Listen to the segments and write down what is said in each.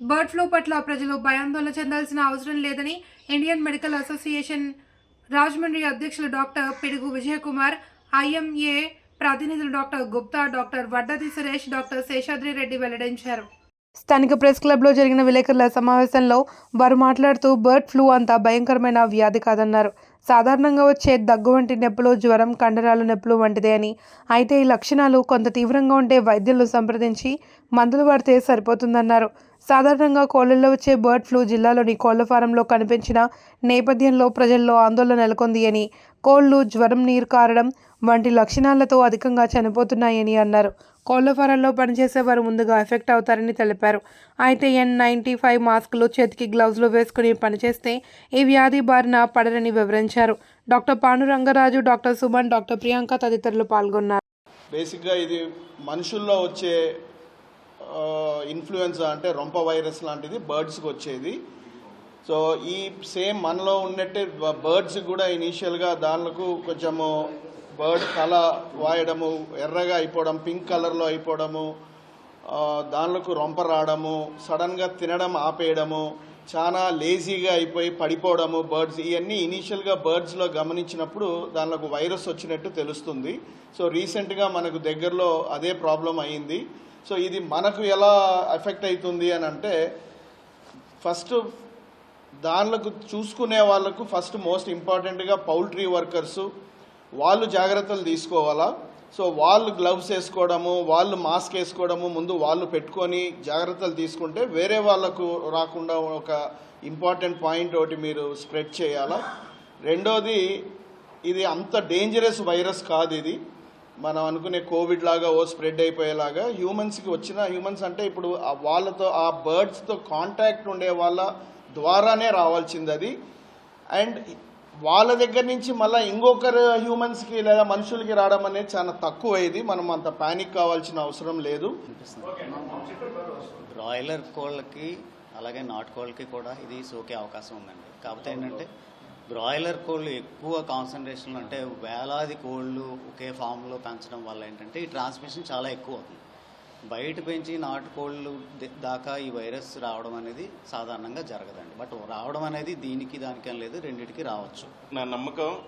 Bird flu పట్ల ప్రజలు భయాందోళన చెందాల్సిన అవసరం లేదని ఇండియన్ మెడికల్ అసోసియేషన్ రాజమండ్రి అధ్యక్షులు డాక్టర్ పిడుగు విజయకుమార్ ఐఎంఏ ప్రతినిధులు doctor Gupta doctor Vaddadi Suresh doctor Seshadri Reddy వెల్లడించారు. స్థానిక ప్రెస్ క్లబ్లో జరిగిన విలేకరుల సమావేశంలో వారు మాట్లాడుతూ బర్డ్ ఫ్లూ అంత భయంకరమైన వ్యాధి కాదన్నారు. సాధారణంగా వచ్చే దగ్గు వంటి నొప్పులు జ్వరం కండరాలు నొప్పులు వంటిదే అని. అయితే ఈ లక్షణాలు కొంత తీవ్రంగా ఉంటే వైద్యులను సంప్రదించి మందులు వాడితే సరిపోతుందన్నారు. సాధారణంగా కోళ్ళలో వచ్చే బర్డ్ ఫ్లూ జిల్లాలోని కోళ్ళ ఫారంలో కనిపించిన నేపథ్యంలో ప్రజల్లో ఆందోళన నెలకొంది అని కోళ్ళు జ్వరం నీరు కారడం వంటి లక్షణాలతో అధికంగా చనిపోతున్నాయని అన్నారు. కోళ్ళ ఫారంలో పనిచేసే వారు ముందుగా ఎఫెక్ట్ అవుతారని తెలిపారు. అయితే ఎన్ నైంటీ ఫైవ్ మాస్కులు చేతికి గ్లౌజ్లు వేసుకుని పనిచేస్తే ఈ వ్యాధి బారిన పడరని వివరించారు. Doctor Pandurangaraju doctor Suman doctor Priyanka తదితరులు పాల్గొన్నారు. బేసిక్గా ఇది మనుషుల్లో వచ్చే ఇన్ఫ్లుయెన్జా అంటే రొంప వైరస్ లాంటిది బర్డ్స్కి వచ్చేది. సో ఈ సేమ్ మనలో ఉన్నట్టే బర్డ్స్ కూడా ఇనీషియల్గా దానికి కొంచెము బర్డ్ తల వాయడము ఎర్రగా అయిపోవడం పింక్ కలర్లో అయిపోవడము ఆ, రొంప రావడము సడన్గా తినడం ఆపేయడము చాలా లేజీగా అయిపోయి పడిపోవడము బర్డ్స్ ఇవన్నీ ఇనీషియల్గా బర్డ్స్లో గమనించినప్పుడు దానిలోకి వైరస్ వచ్చినట్టు తెలుస్తుంది. సో రీసెంట్గా మనకు దగ్గరలో అదే ప్రాబ్లం అయింది. సో ఇది మనకు ఎలా ఎఫెక్ట్ అవుతుంది అని అంటే ఫస్ట్ దానిలకు చూసుకునే వాళ్ళకు ఫస్ట్ మోస్ట్ ఇంపార్టెంట్గా పౌల్ట్రీ వర్కర్స్ వాళ్ళు జాగ్రత్తలు తీసుకోవాలా? సో వాళ్ళు గ్లవ్స్ వేసుకోవడము వాళ్ళు మాస్క్ వేసుకోవడము ముందు వాళ్ళు పెట్టుకొని జాగ్రత్తలు తీసుకుంటే వేరే వాళ్ళకు రాకుండా ఒక ఇంపార్టెంట్ పాయింట్ ఒకటి మీరు స్ప్రెడ్ చేయాలా? రెండోది ఇది అంత డేంజరస్ వైరస్ కాదు ఇది. మనం అనుకునే కోవిడ్ లాగా ఓ స్ప్రెడ్ అయిపోయేలాగా హ్యూమన్స్కి వచ్చిన హ్యూమన్స్ అంటే ఇప్పుడు వాళ్ళతో ఆ బర్డ్స్తో కాంటాక్ట్ ఉండే వాళ్ళ ద్వారానే రావాల్సింది అది అండ్ వాళ్ళ దగ్గర నుంచి మళ్ళీ ఇంకొకరు హ్యూమన్స్కి లేదా మనుషులకి రావడం అనేది చాలా తక్కువ ఇది మనం అంత ప్యానిక్ కావాల్సిన అవసరం లేదు. బ్రాయిలర్ కోళ్ళకి అలాగే నాటుకోళ్ళకి కూడా ఇది సోకే అవకాశం ఉందండి. కాకపోతే ఏంటంటే బ్రాయిలర్ కోళ్ళు ఎక్కువ కాన్సన్ట్రేషన్ అంటే వేలాది కోళ్ళు ఒకే ఫామ్లో పెంచడం వల్ల ఏంటంటే ఈ ట్రాన్స్మిషన్ చాలా ఎక్కువ అవుతుంది. బయట పెంచి నాటుకోళ్ళు ద- దాకా ఈ వైరస్ రావడం అనేది సాధారణంగా జరగదండి. బట్ రావడం అనేది దీనికి దానికి అని లేదు రెండింటికి రావచ్చు. నా నమ్మకం.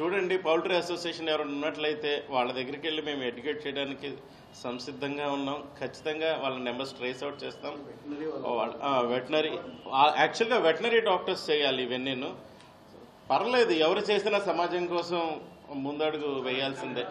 చూడండి పౌల్ట్రీ అసోసియేషన్ ఎవరైనా ఉన్నట్లయితే వాళ్ళ దగ్గరికి వెళ్ళి మేము ఎడ్యుకేట్ చేయడానికి సంసిద్ధంగా ఉన్నాం. ఖచ్చితంగా వాళ్ళ నెంబర్స్ ట్రేస్ అవుట్ చేస్తాం. వెటనరీ యాక్చువల్గా వెటనరీ డాక్టర్స్ చేయాలి ఇవన్నీను. పర్లేదు ఎవరు చేసినా సమాజం కోసం ముందడుగు వేయాల్సిందే.